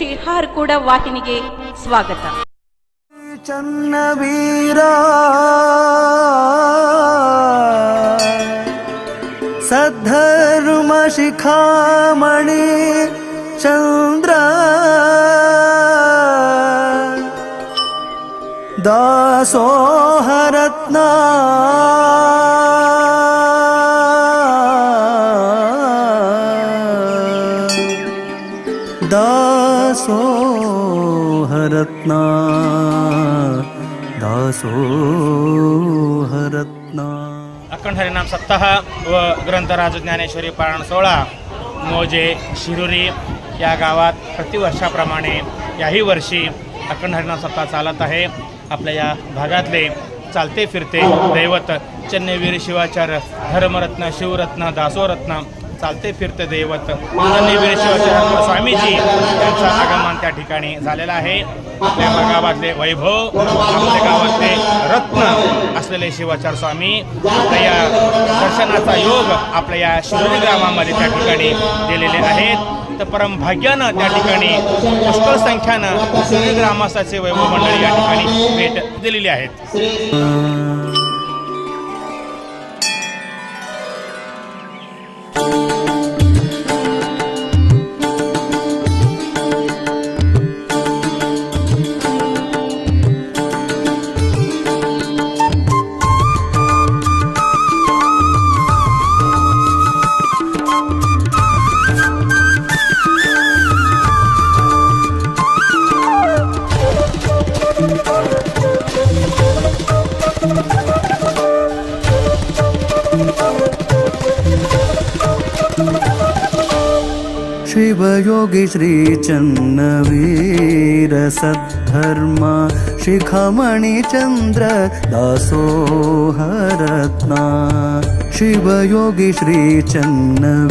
ಶ್ರೀ ಕೂಡ ವಾಹಿನಿಗೆ ಸ್ವಾಗತ. ಚನ್ನವೀರ ಸದ್ಧರ್ಮ ಶಿಖಾಮಣಿ ಚಂದ್ರ हरत्ना दासो हरत्ना अखंड हरिनाम सप्ताह व ग्रंथ ज्ञानेश्वरी पारायण सोहळा मोजे शिरुरी या गावात प्रतिवर्षाप्रमाणे याही वर्षी अखंड हरिनाम सप्ताह चालत आहे. आपल्या या भागातले चालते फिरते दैवत चन्नवीर शिवाचार्य धर्मरत्न शिवरत्न दासोरत्न चालते फिरते दैवत. माननीय शिवाचार्य स्वामीजी यांचं आगमन त्या ठिकाणी झालेलं आहे. आपल्या भागावातले वैभव आपल्या गावातले रत्न असलेले शिवाचार स्वामी आपल्या या दर्शनाचा योग आपल्या या शिरोली ग्रामामध्ये त्या ठिकाणी दिलेले आहेत. तर परमभाग्यानं त्या ठिकाणी पुष्कळ संख्यानं शिरोली ग्रामस्थाचे वैभव मंडळी या ठिकाणी भेट दिलेली आहेत. शिवयोगी श्री तन्नवीरसद्धर्मा शिखमणिचन्द्र दासो हरत्ना शिवयोगी श्रीचन्नवीर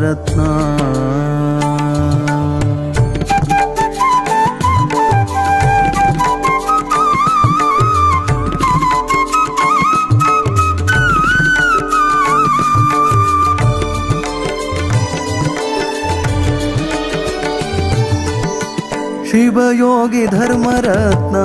रत्ना शिवयोगि धर्मरत्ना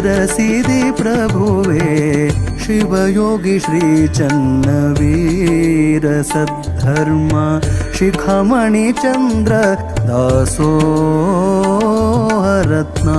सरसिदि प्रभुवे शिवयोगि श्रीचन्न वीरसद्धर्म शिखमणि चन्द्र दासो रत्ना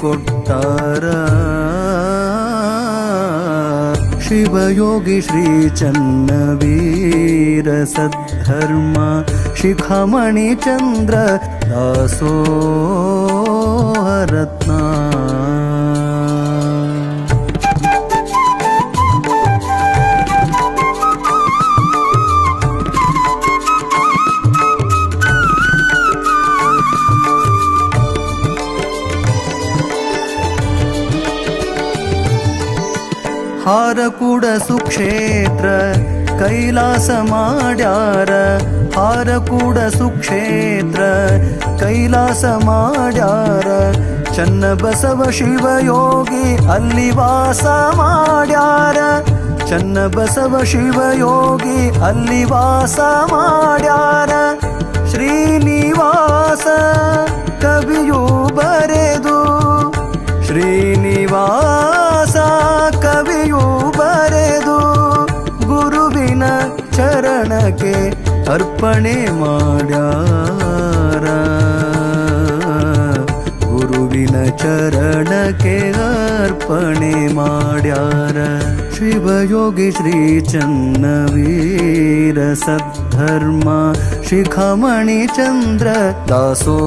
ಕೊಟ್ಟಾರ ಶಿವಯೋಗಿ ಶ್ರೀ ಚನ್ನವೀರ ಸದ್ಧರ್ಮ ಶಿಖಮಣಿ ಚಂದ್ರ ದಾಸೋಹರತ್ನ ಹಾರಕೂಡ ಸುಕ್ಷೇತ್ರ, ಕೈಲಾಸ ಮಾಡ್ಯಾರ. ಹಾರಕೂಡ ಸುಕ್ಷೇತ್ರ, ಕೈಲಾಸ ಮಾಡ್ಯಾರ. ಚನ್ನ ಬಸವ ಶಿವಯೋಗಿ ಅಲ್ಲಿ ವಾಸ ಮಾಡ್ಯಾರ. ಚನ್ನ ಬಸವ ಶಿವಯೋಗಿ ಅಲ್ಲಿ ವಾಸ ಮಾಡ್ಯಾರ. ಶ್ರೀನಿವಾಸ ಅರ್ಪಣೆ ಮಾಡ್ಯಾರ ಗುರುವಿನ ಚರಣಕ್ಕೆ ಅರ್ಪಣೆ ಮಾಡ್ಯಾರ ಶಿವಯೋಗಿ ಶ್ರೀ ಚನ್ನವೀರ ಸದ್ಧರ್ಮ ಶಿಖಮಣಿ ಚಂದ್ರ ದಾಸೋಹರತ್ನ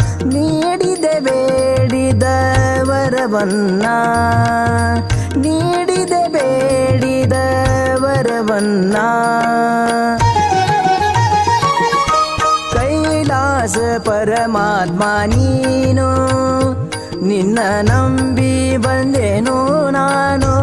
ನೀಡಿದೆ ಬೇಡಿದ ವರವನ್ನ ನೀಡಿದೆ ಬೇಡಿದ ವರವನ್ನ ಕೈಲಾಸ ಪರಮಾತ್ಮ ನೀನು ನಿನ್ನ ನಂಬಿ ಬಂದೆನು ನಾನು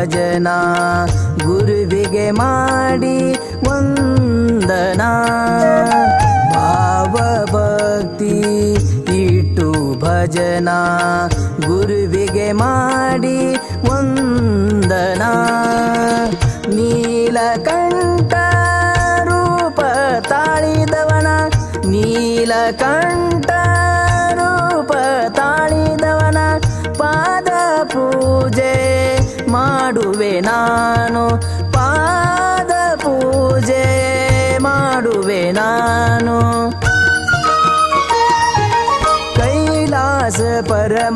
ಭಜನ ಗುರುವಿಗೆ ಮಾಡಿ ವಂದನ. ಭಾವ ಭಕ್ತಿ ಇಟ್ಟು ಭಜನ ಗುರುವಿಗೆ ಮಾಡಿ ವಂದನ. ನೀಲಕಂಠ ರೂಪ ತಾಳಿದವನ ನೀಲಕಂಠ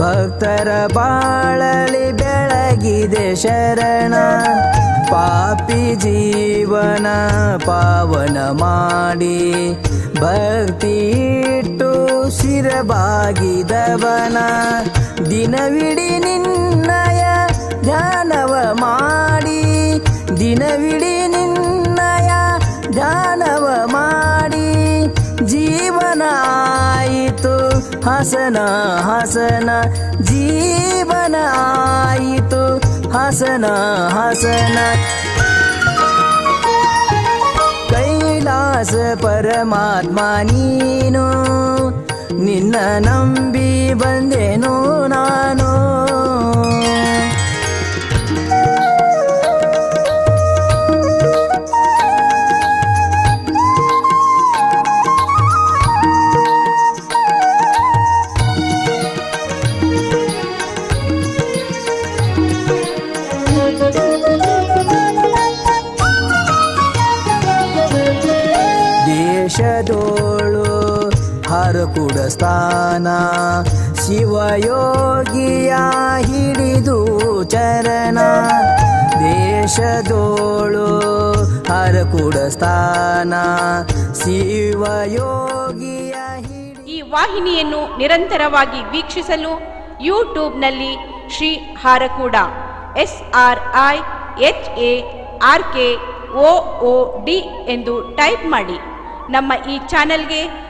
ಭಕ್ತರ ಬಾಳಲಿ ಬೆಳಗಿದೆ ಶರಣ, ಪಾಪಿ ಜೀವನ ಪಾವನ ಮಾಡಿ. ಭಕ್ತಿ ಇಟ್ಟು ಶಿರಬಾಗಿದವನ ದಿನವಿಡಿ ನಿನ್ನಯ ಧ್ಯಾನವ ಮಾಡಿ. ದಿನವಿಡಿ ನಿನ್ನಯ ಧ್ಯಾನವ ಮಾಡಿ. ಜೀವನ ಆಯಿತು ಹಸನ ಹಸನ ಜೀವನ ಆಯಿತು ಹಸನ ಹಸನ ಕೈಲಾಸ ಪರಮಾತ್ಮ ನೀನು ನಿನ್ನ ನಂಬಿ ಬಂದೆನು ನಾನು ಹರಕುಡ ಸ್ಥಾನ. ಶಿವಯೋಗಿಯ ಹಿಡಿದು ಚರಣ. ದೇಶದೋಳು ಹರ ಸ್ಥಾನ. ಶಿವಯೋಗಿಯ ಈ ವಾಹಿನಿಯನ್ನು ನಿರಂತರವಾಗಿ ವೀಕ್ಷಿಸಲು ಯೂಟ್ಯೂಬ್ನಲ್ಲಿ Shri Harakuda. S R I H A R K O D ಎಂದು ಟೈಪ್ ಮಾಡಿ. ನಮ್ಮ ಈ ಚಾನೆಲ್ಗೆ